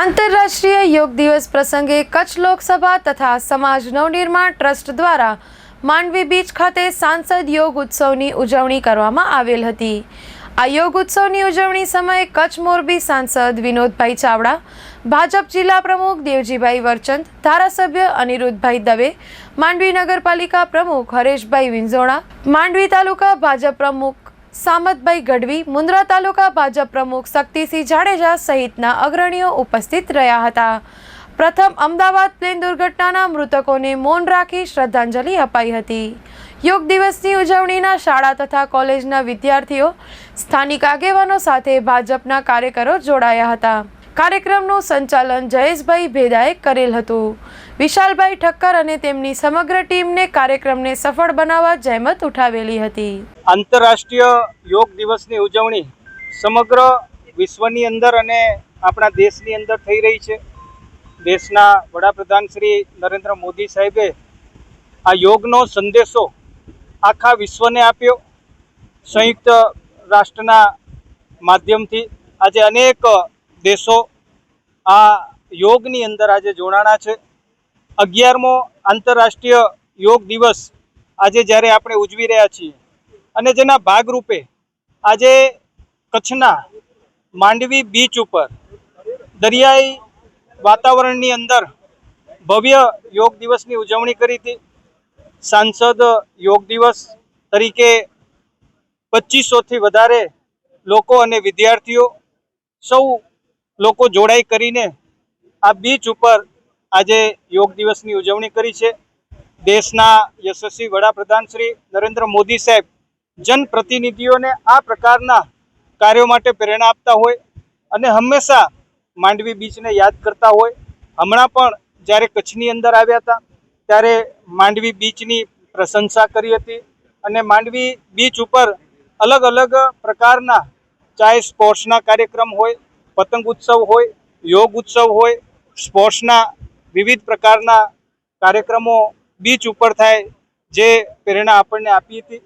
આંતરરાષ્ટ્રીય યોગ દિવસ પ્રસંગે કચ્છ લોકસભા તથા સમાજ નવનિર્માણ ટ્રસ્ટ દ્વારા માંડવી બીચ ખાતે સાંસદ યોગ ઉત્સવની ઉજવણી કરવામાં આવેલ હતી. આ યોગ ઉત્સવની ઉજવણી સમયે કચ્છ મોરબી સાંસદ વિનોદભાઈ ચાવડા, ભાજપ જિલ્લા પ્રમુખ દેવજીભાઈ વરચંદ, ધારાસભ્ય અનિરુદ્ધભાઈ દવે, માંડવી નગરપાલિકા પ્રમુખ હરેશભાઈ વિંઝોણા, માંડવી તાલુકા ભાજપ પ્રમુખ સામતભાઈ ગઢવી, મુન્દ્રા તાલુકા ભાજપ પ્રમુખ શક્તિસિંહ જાડેજા સહિતના અગ્રણીઓ ઉપસ્થિત રહ્યા હતા. પ્રથમ અમદાવાદ પ્લેન દુર્ઘટનાના મૃતકોને મૌન રાખી શ્રદ્ધાંજલિ અપાઈ હતી. યોગ દિવસની ઉજવણીના શાળા તથા કોલેજના વિદ્યાર્થીઓ, સ્થાનિક આગેવાનો સાથે ભાજપના કાર્યકરો જોડાયા હતા. કાર્યક્રમનું સંચાલન જયેશભાઈ ભેદાએ કરેલ હતું. વિશાલભાઈ ઠક્કર અને તેમની સમગ્ર ટીમને કાર્યક્રમને સફળ બનાવવા જહેમત ઉઠાવેલી હતી. આંતરરાષ્ટ્રીય યોગ દિવસની ઉજવણી સમગ્ર વિશ્વની અંદર અને આપણા દેશની અંદર થઈ રહી છે. દેશના વડાપ્રધાન શ્રી નરેન્દ્ર મોદી સાહેબે આ યોગનો સંદેશો આખા વિશ્વને આપ્યો. સંયુક્ત રાષ્ટ્રના માધ્યમથી આજે અનેક દેશો આ યોગની અંદર આજે જોડાણા છે. અગિયારમો આંતરરાષ્ટ્રીય યોગ દિવસ આજે જ્યારે આપણે ઉજવી રહ્યા છીએ અને જેના ભાગરૂપે આજે કચ્છના માંડવી બીચ ઉપર દરિયાઈ વાતાવરણની અંદર ભવ્ય યોગ દિવસની ઉજવણી કરી હતી. સાંસદ યોગ દિવસ તરીકે પચીસોથી વધારે લોકો અને વિદ્યાર્થીઓ સૌ લોકો જોડાઈ કરીને આ બીચ ઉપર આજે યોગ દિવસની ઉજવણી કરી છે. દેશના યશસ્વી વડાપ્રધાન શ્રી નરેન્દ્ર મોદી સાહેબ જનપ્રતિનિધિઓને આ પ્રકારના કાર્યો માટે પ્રેરણા આપતા હોય અને હંમેશા માંડવી બીચને યાદ કરતા હોય. હમણાં પણ જ્યારે કચ્છની અંદર આવ્યા હતા, ત્યારે માંડવી બીચની પ્રશંસા કરી હતી અને માંડવી બીચ ઉપર અલગ અલગ પ્રકારના ચાહે સ્પોર્ટ્સના કાર્યક્રમ હોય પતંગ ઉત્સવ હોય, યોગ ઉત્સવ હોય, સ્પોર્ટ્સના વિવિધ પ્રકારના કાર્યક્રમો બીચ ઉપર થાય, જે પ્રેરણા આપણને આપી હતી.